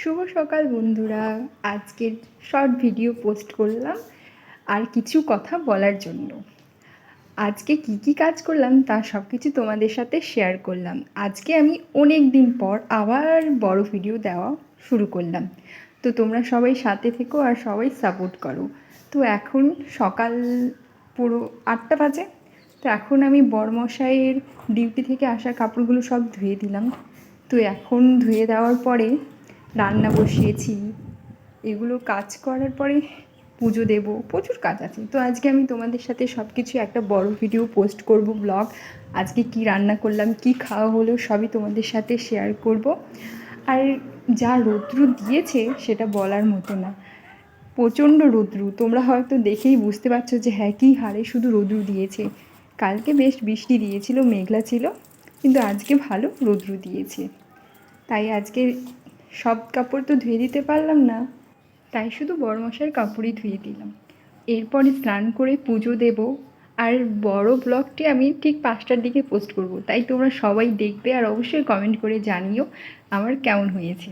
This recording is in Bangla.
শুভ সকাল বন্ধুরা। আজকের শর্ট ভিডিও পোস্ট করলাম আর কিছু কথা বলার জন্য। আজকে কি কি কাজ করলাম তা সব কিছু তোমাদের সাথে শেয়ার করলাম। আজকে আমি অনেক দিন পর আবার বড় ভিডিও দেওয়া শুরু করলাম। তো তোমরা সবাই সাথে থেকো আর সবাই সাপোর্ট করো। তো এখন সকাল পুরো আটটা বাজে। তো এখন আমি বড়মশাইয়ের ডিউটি থেকে আসা কাপড়গুলো সব ধুয়ে দিলাম। তো এখন ধুয়ে দেওয়ার পরে রান্না বসিয়েছি। এগুলো কাজ করার পরে পুজো দেব। প্রচুর কাজ আছে। তো আজকে আমি তোমাদের সাথে সব কিছু একটা বড় ভিডিও পোস্ট করব ব্লগ আজকে কি রান্না করলাম, কি খাওয়া হলো, সবই তোমাদের সাথে শেয়ার করব। আর যা রৌদ্র দিয়েছে, সেটা বলার মতো না। প্রচণ্ড রৌদ্রু। তোমরা হয়তো দেখেই বুঝতে পারছ যে হ্যাঁ কী হারে শুধু রৌদ্রু দিয়েছে। কালকে বেশ বৃষ্টি দিয়েছিল, মেঘলা ছিল। কিন্তু আজকে ভালো রৌদ্রু দিয়েছে। তাই আজকে সব কাপড় তো ধুয়ে দিতে পারলাম না। তাই শুধু বড়মশার কাপড়ই ধুয়ে দিলাম। এরপরে স্নান করে পুজো দেব। আর বড় ব্লগটি আমি ঠিক পাঁচটার দিকে পোস্ট করব। তাই তোমরা সবাই দেখবে আর অবশ্যই কমেন্ট করে জানিও আমার কেমন হয়েছে।